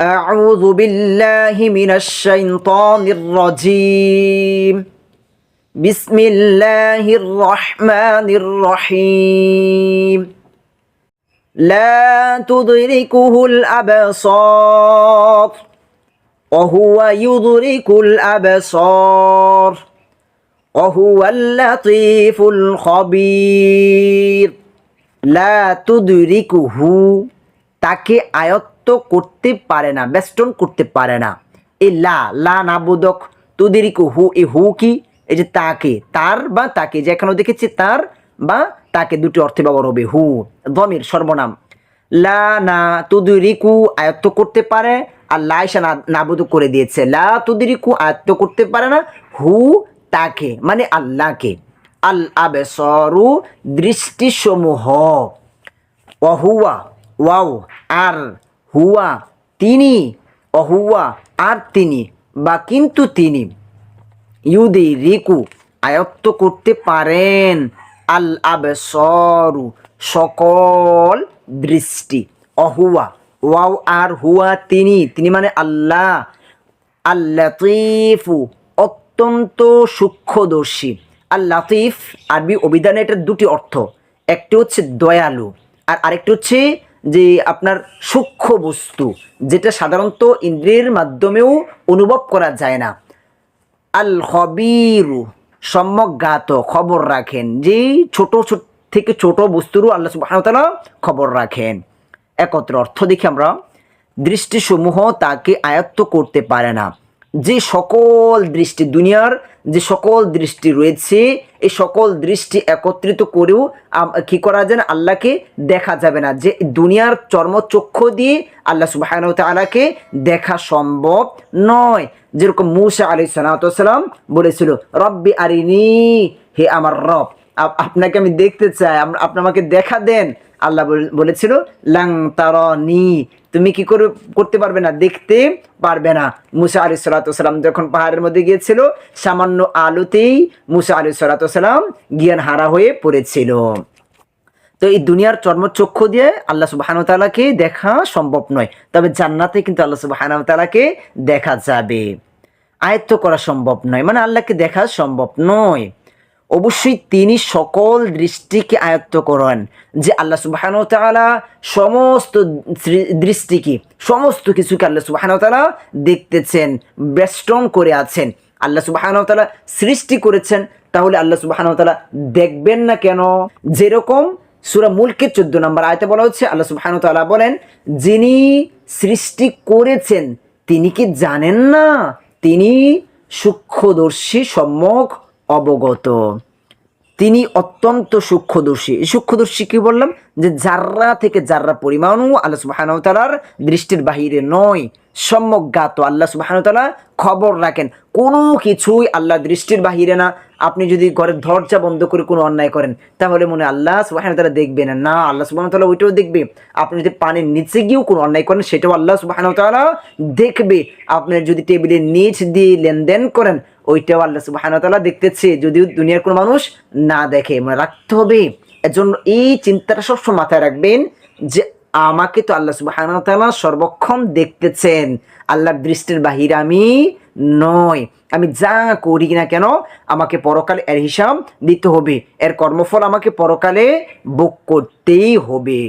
أعوذ بالله من الشيطان الرجيم بسم الله الرحمن الرحيم لا تدركه الأبصار وهو يدرك الأبصار وهو اللطيف الخبير লা তুদরিকুহু তাকে আয়ত্ত করতে পারে না, বেষ্টন করতে পারে না। এই লা লা নাবোধক তুদরিকুহু এই হু, এ হু কি? এই যে তাকে, তার বা তাকে যেখানে দেখেছি তার বা তাকে দুটি অর্থে ব্যবহার হবে, হু, ধমির সর্বনাম। লা না তুদরিকু আয়ত্ত করতে পারে, আর লা এসে নাবোধক করে দিয়েছে। লা তুদরিকু আয়ত্ত করতে পারে না, হু, তাকে মানে আল্লাহকে। আল আবেসরু দৃষ্টিসমূহ। অহুয়া, ওয়াও, আর হুয়া তিনি, অহুয়া আর তিনি, বা কিন্তু তিনি। ইউদি রিকু আয়ত্ত করতে পারেন। আল আবেসরু, সকল দৃষ্টি। অহুয়া, ওয়াও আর হুয়া তিনি। তিনি মানে আল্লাহ। আল্লাতিফু অত্যন্ত সূক্ষ্মদর্শী। আর লাতিফ, আরবি অভিধানে এটার দুটি অর্থ। একটি হচ্ছে দয়ালু, আর আরেকটি হচ্ছে যে আপনার সূক্ষ্ম বস্তু, যেটা সাধারণত ইন্দ্রিয়ের মাধ্যমেও অনুভব করা যায় না। আল খবিরু সম্যজ্ঞাত খবর রাখেন। যে ছোট ছোট থেকে ছোট বস্তুরও আল্লাহ সুবাহতালা খবর রাখেন। একত্র অর্থ দেখি আমরা। দৃষ্টিসমূহ তাকে আয়ত্ত করতে পারে না। যে সকল দৃষ্টি, দুনিয়ার যে সকল দৃষ্টি রয়েছে এই সকল দৃষ্টি একত্রিত করেও কি করা যায় আল্লাহকে দেখা যাবে না। যে দুনিয়ার চর্মচক্ষু দিয়ে আল্লাহ সুবাহ তালাকে দেখা সম্ভব নয়। যেরকম মুসা আলি সালাম বলেছিল, রব্বি আরিনি, হে আমার রব। আপনাকে আমি দেখতে চাই আপনি আমাকে দেখা দেন। আল্লাহ বল- বলেছিল, লাং তারনি। তুমি কি করে করতে পারবে না? দেখতে পারবে না। মুসা আলি সালাতাম যখন পাহাড়ের মধ্যে গিয়েছিল, সামান্য আলোতেই মুসা আলি সালাতাম জ্ঞান হারা হয়ে পড়েছিল। তো এই দুনিয়ার চর্মচক্ষু দিয়ে আল্লাহ সুবাহানু তালাকে দেখা সম্ভব নয়। তবে জান্নাতে কিন্তু আল্লাহ সুবাহানু তালাকে দেখা যাবে। আয়ত্ত করা সম্ভব নয়। মানে আল্লাহকে দেখা সম্ভব নয়। অবশ্যই তিনি সকল দৃষ্টিকে আয়ত্ত করেন যে আল্লাহ সুবাহানু তালা সমস্ত দৃষ্টিকে, সমস্ত কিছুকে আল্লাহ সুবাহানু তালা দেখতেছেন, বেষ্টন করে আছেন। আল্লাহ সুবাহানু তালা সৃষ্টি করেছেন, তাহলে আল্লাহ সুবাহানু তালা দেখবেন না কেন? যেরকম সুরা মুলকের চোদ্দ নম্বর আয়তে বলা হচ্ছে, আল্লাহ সুবহানাহু ওয়া বলেন, যিনি সৃষ্টি করেছেন, তিনি কি জানেন না? তিনি সূক্ষ্মদর্শী সম্যক অবগত। তিনি অত্যন্ত সূক্ষ্মদর্শী। সূক্ষ্মদর্শী কি বললাম? যে জাররা থেকে জাররা পরিমাণও আল্লাহ সুবহানাহু দৃষ্টির বাহিরে নয় সম্যক জ্ঞাত আল্লাহ তাআলা খবর রাখেন। কোনো কিছুই আল্লাহ দৃষ্টির বাহিরে না। আপনি যদি ঘরের দরজা বন্ধ করে কোনো অন্যায় করেন, তাহলে মনে আল্লাহ সুবহানাহু ওয়া দেখবে না। না, আল্লাহ সুবহানাহু ওইটাও দেখবে। আপনি যদি পানির নিচে গিয়েও কোনো অন্যায় করেন, সেটাও আল্লাহ সুবহানাহু ওয়া দেখবে। আপনি যদি টেবিলের নিচ দিয়ে লেনদেন করেন ওইটাও আল্লাহ তাআলা দেখতেছে, যদিও দুনিয়ার কোনো মানুষ না দেখে। মনে রাখতে হবে, এজন্য এই চিন্তাটা সবসময় মাথায় রাখবেন যে আমাকে তো আল্লাহ তাআলা সর্বক্ষণ দেখতেছেন। আল্লাহর দৃষ্টির বাহিরে আমি নয় আমি যা করি না কেন, আমাকে পরকালে এর হিসাব দিতে হবে। এর কর্মফল আমাকে পরকালে ভোগ করতেই হবে।